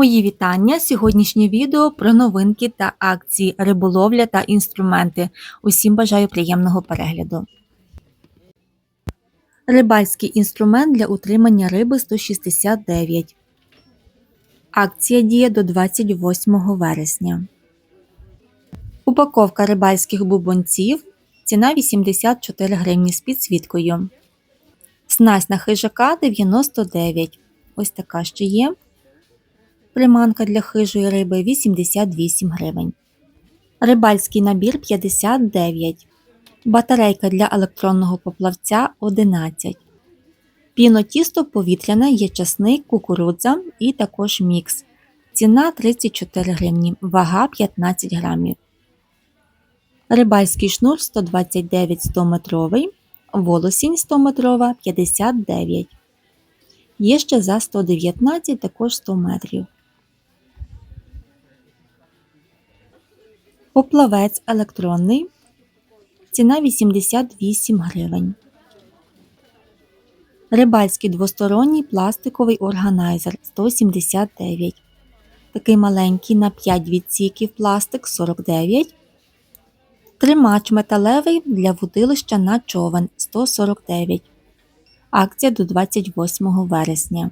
Мої вітання! Сьогоднішнє відео про новинки та акції, риболовля та інструменти. Усім бажаю приємного перегляду. Рибальський інструмент для утримання риби 169. Акція діє до 28 вересня. Упаковка рибальських бубонців. Ціна 84 гривні з підсвіткою. Снасть на хижака 99. Ось така ще є. Приманка для хижої риби 88 гривень. Рибальський набір 59. Батарейка для електронного поплавця 11. Пінотісто повітряне є часник, кукурудза і також мікс. Ціна 34 гривні, вага 15 грамів. Рибальський шнур 129 100 метровий, волосінь 100 метрова 59. Є ще за 119 також 100 метрів. Поплавець електронний. Ціна 88 гривень. Рибальський двосторонній пластиковий органайзер 179. Такий маленький на 5 відсіків пластик 49. Тримач металевий для вудилища на човен 149. Акція до 28 вересня.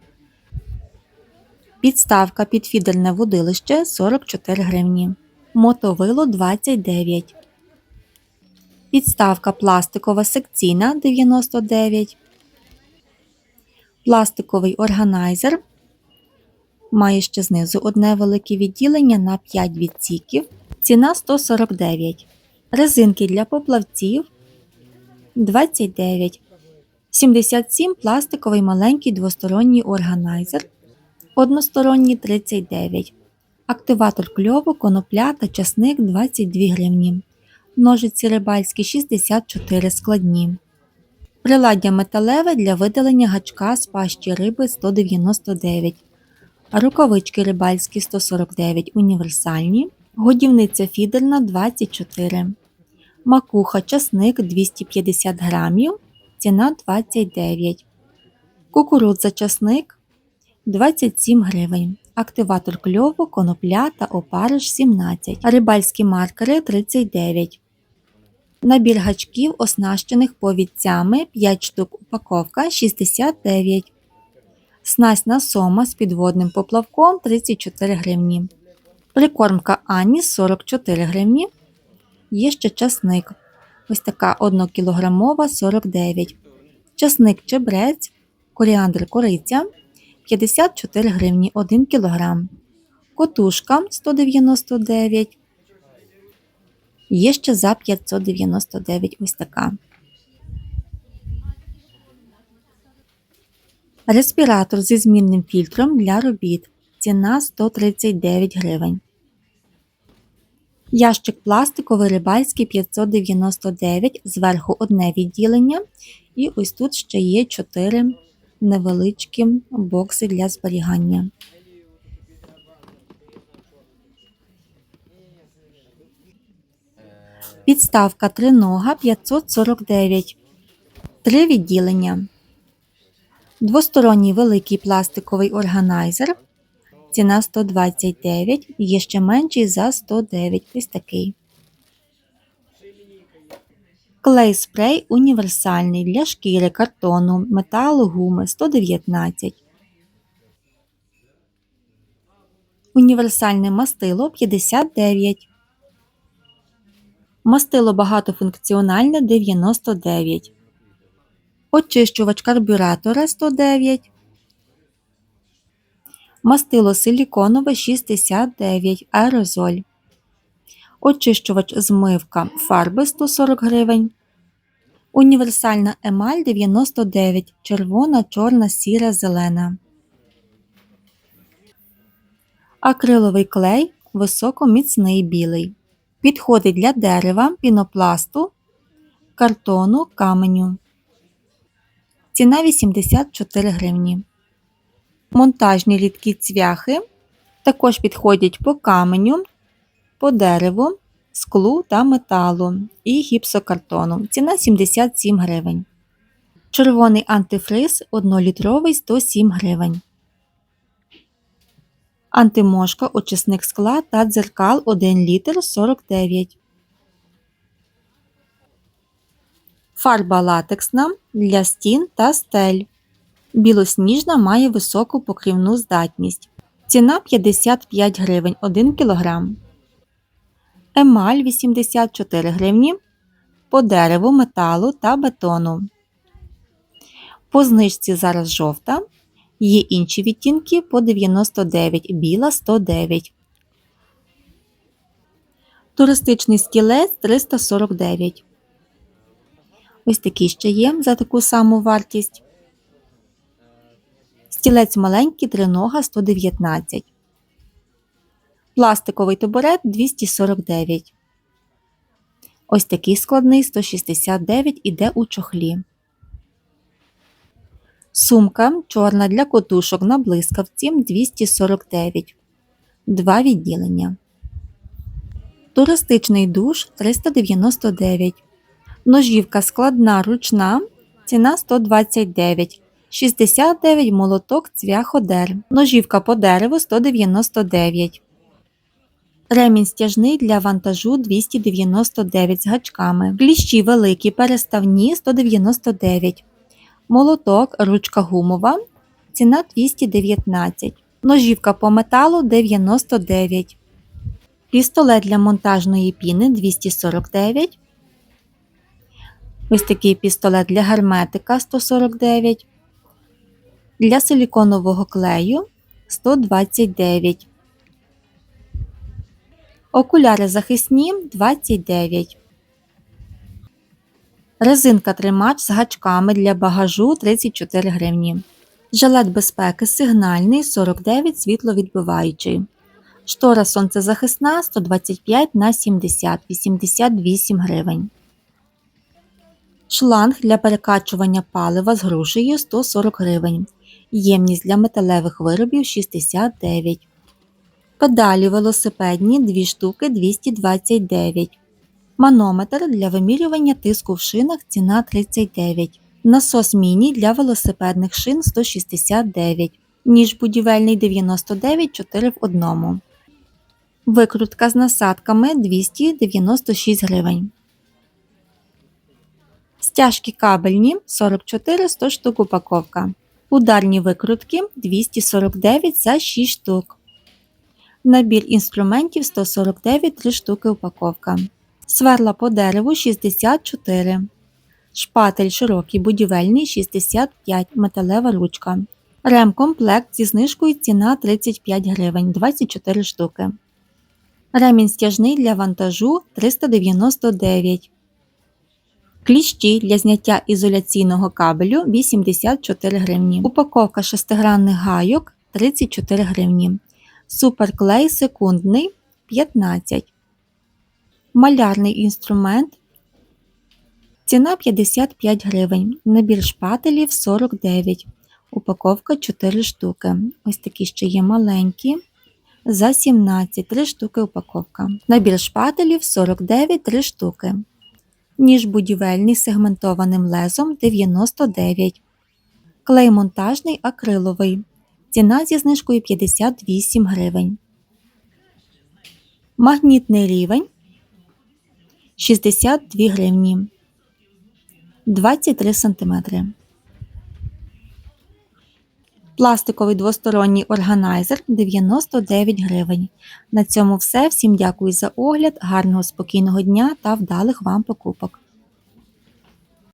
Підставка під фідерне вудилище 44 гривні. Мотовило 29. Підставка пластикова секційна 99. Пластиковий органайзер. Має ще знизу одне велике відділення на 5 відсіків. Ціна 149. Резинки для поплавців 29. 77 пластиковий маленький двосторонній органайзер. Односторонній 39. Активатор кльову, конопля та часник 22 гривні. Ножиці рибальські 64 складні. Приладдя металеве для видалення гачка з пащі риби 199. Рукавички рибальські 149 універсальні. Годівниця фідерна 24. Макуха часник 250 грамів. Ціна 29. Кукурудза часник 27 гривень. Активатор кльову, конопля та опариш 17. Рибальські маркери 39. Набір гачків, оснащених повідцями 5 штук упаковка 69. Снасть на сома з підводним поплавком 34 гривні. Прикормка Аніс 44 гривні. Є ще часник. Ось така 1 кілограмова 49. Часник чебрець, коріандр кориця 54 гривні 1 кг. Котушка 199. Є ще за 599 ось така. Респіратор зі змінним фільтром для робіт. Ціна 139 гривень. Ящик пластиковий рибальський 599, зверху одне відділення. І ось тут ще є 4 невеличкі бокси для зберігання. Підставка тринога 549. Три відділення. Двосторонній великий пластиковий органайзер. Ціна 129, є ще менший за 109. Ось такий. Клей спрей універсальний для шкіри, картону, металу, гуми 119. Універсальне мастило 59. Мастило багатофункціональне 99. Очищувач карбюратора 109. Мастило силіконове 69 аерозоль. Очищувач змивка фарби 140 гривень. Універсальна емаль 99, червона, чорна, сіра, зелена. Акриловий клей високоміцний білий. Підходить для дерева, пінопласту, картону, каменю. Ціна 84 гривні. Монтажні рідкі цвяхи також підходять по каменю, по дереву, склу та металу і гіпсокартону. Ціна 77 гривень. Червоний антифриз 1-літровий 107 гривень. Антимошка, очисник скла та дзеркал 1 літр 49. Фарба латексна для стін та стель. Білосніжна має високу покрівну здатність. Ціна 55 гривень 1 кг. Емаль 84 гривні по дереву, металу та бетону. По знижці зараз жовта. Є інші відтінки по 99, біла 109. Туристичний стілець 349. Ось такий ще є за таку саму вартість. Стілець маленький, тринога 119. Пластиковий табурет 249. Ось такий складний 169 іде у чохлі. Сумка чорна для котушок на блискавці 249. Два відділення. Туристичний душ 399. Ножівка складна ручна. Ціна 129. 69 молоток цвяходер. Ножівка по дереву 199. Ремінь стяжний для вантажу 299 з гачками. Кліщі великі переставні 199. Молоток, ручка гумова. Ціна 219. Ножівка по металу 99. Пістолет для монтажної піни 249. Ось такий пістолет для герметика 149. Для силіконового клею 129. Окуляри захисні 29. Резинка тримач з гачками для багажу 34 гривні. Жилет безпеки сигнальний 49 світловідбиваючий. Штора сонцезахисна 125 на 70 88 гривень. Шланг для перекачування палива з грушею 140 гривень. Ємність для металевих виробів 69. Педалі велосипедні 2 штуки 229. Манометр для вимірювання тиску в шинах ціна 39. Насос міні для велосипедних шин 169. Ніж будівельний 99 4 в 1. Викрутка з насадками 296 гривень. Стяжки кабельні 44 100 штук упаковка. Ударні викрутки 249 за 6 штук. Набір інструментів 149 3 штуки упаковка. Сверла по дереву 64. Шпатель широкий будівельний 65 металева ручка. Ремкомплект зі знижкою ціна 35 гривень 24 штуки. Ремінь стяжний для вантажу 399. Кліщі для зняття ізоляційного кабелю 84 гривні. Упаковка шестигранних гайок 34 гривні. Суперклей секундний 15. Малярний інструмент. Ціна 55 гривень. Набір шпателів 49. Упаковка 4 штуки. Ось такі ще є маленькі. За 17 3 штуки упаковка. Набір шпателів 49 3 штуки. Ніж будівельний сегментованим лезом 99. Клей монтажний акриловий. Ціна зі знижкою 58 гривень. Магнітний рівень 62 гривні. 23 см. Пластиковий двосторонній органайзер 99 гривень. На цьому все. Всім дякую за огляд, гарного спокійного дня та вдалих вам покупок.